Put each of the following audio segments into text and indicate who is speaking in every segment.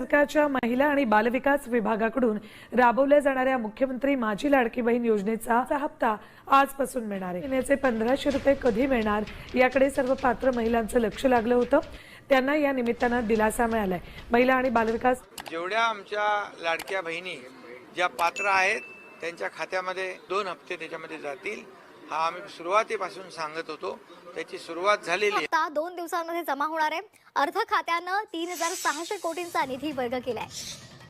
Speaker 1: सरकारच्या महिला आणि बालविकास विभागाकडून राबवल्या जाणाऱ्या मुख्यमंत्री माझी लाडकी बहीण योजनेचा हप्ता आजपासून मिळणार आहे. महिन्याचे पंधराशे रुपये कधी मिळणार याकडे सर्व पात्र महिलांचं लक्ष लागलं होतं. त्यांना या निमित्तानं दिलासा मिळालाय. महिला आणि बालविकास
Speaker 2: जेवढ्या आमच्या लाडक्या बहिणी ज्या पात्र आहेत त्यांच्या खात्यामध्ये दोन हप्ते त्याच्यामध्ये जातील. हा आम्ही सुरुवातीपासून सांगत होतो. त्याची सुरुवात झालेली आहे.
Speaker 3: दोन दिवसांमध्ये जमा होणार आहे. अर्थ खात्यानं तीन हजार सहाशे कोटींचा निधी वर्ग केलाय.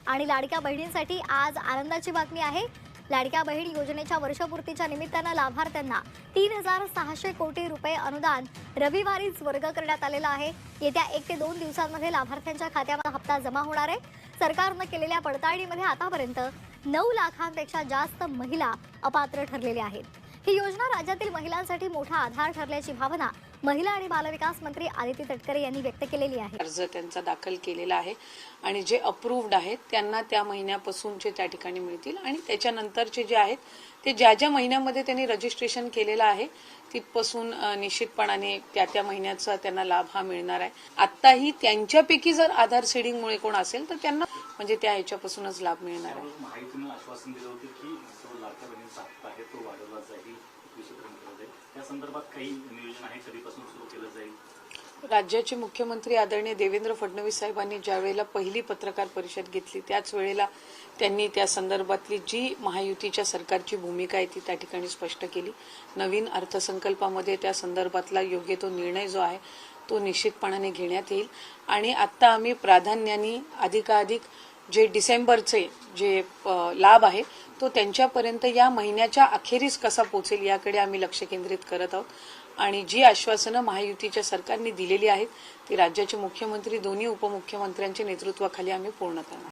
Speaker 3: आणि लाडक्या बहिणींसाठी आज आनंदाची बातमी आहे. लाडक्या बहीण योजनेच्या वर्षपूर्तीच्या निमित्तानं लाभार्थ्यांना तीन हजार सहाशे कोटी रुपये अनुदान रविवारीच वर्ग करण्यात आलेलं आहे. येत्या एक ते दोन दिवसांमध्ये लाभार्थ्यांच्या खात्यामध्ये हप्ता जमा होणार आहे. सरकारनं केलेल्या पडताळणीमध्ये आतापर्यंत नऊ लाखांपेक्षा जास्त महिला अपात्र ठरलेल्या आहेत. ही योजना राज्यातील महिलांसाठी मोठा आधार ठरल्याची भावना महिला आणि बालविकास मंत्री आदिती तटकरे यांनी व्यक्त केलेली आहे.
Speaker 4: अर्ज त्यांचा दाखल केलेला आहे आणि जे अप्रूव्ड आहेत त्यांना त्या महिन्यापासूनचे त्या ठिकाणी मिळतील आणि त्याच्यानंतरचे जे आहेत ते ज्या ज्या महिन्यामध्ये त्यांनी रजिस्ट्रेशन केलेलं आहे तिथपासून निश्चितपणाने त्या त्या महिन्याचा त्यांना लाभ हा मिळणार आहे. आत्ताही त्यांच्यापैकी जर आधार सेडिंगमुळे कोण असेल तर त्यांना म्हणजे त्या ह्याच्यापासूनच लाभ मिळणार आहे
Speaker 5: त्यामुळे महायुतीनं आश्वासन दिलं होतं की जो लाडक्या बहिणींचा हप्ता आहे तो वाढवला जाईल त्या संदर्भात काही नियोजन आहे कधीपासून सुरू केलं जाईल?
Speaker 4: राज्याचे मुख्यमंत्री आदरणीय देवेंद्र फडणवीस साहेबांनी ज्यावेळेला पहिली पत्रकार परिषद घेतली त्याच वेळेला त्यांनी त्या संदर्भातली जी महायुतीच्या सरकारची भूमिका आहे ती त्या ठिकाणी स्पष्ट केली. नवीन अर्थसंकल्पामध्ये त्या संदर्भातला योग्य तो निर्णय जो आहे तो निश्चितपणाने घेण्यात येईल. आणि आत्ता आम्ही प्राधान्याने अधिकाधिक जे डिसेंबरचे जे लाभ आहे तो त्यांच्यापर्यंत या महिन्याच्या अखेरीस कसा पोचेल याकडे आम्ही लक्ष केंद्रित करत आहोत. आणि जी आश्वासनं महायुतीच्या सरकारने दिलेली आहेत ती राज्याचे मुख्यमंत्री दोन्ही उपमुख्यमंत्र्यांच्या नेतृत्वाखाली आम्ही पूर्ण करणार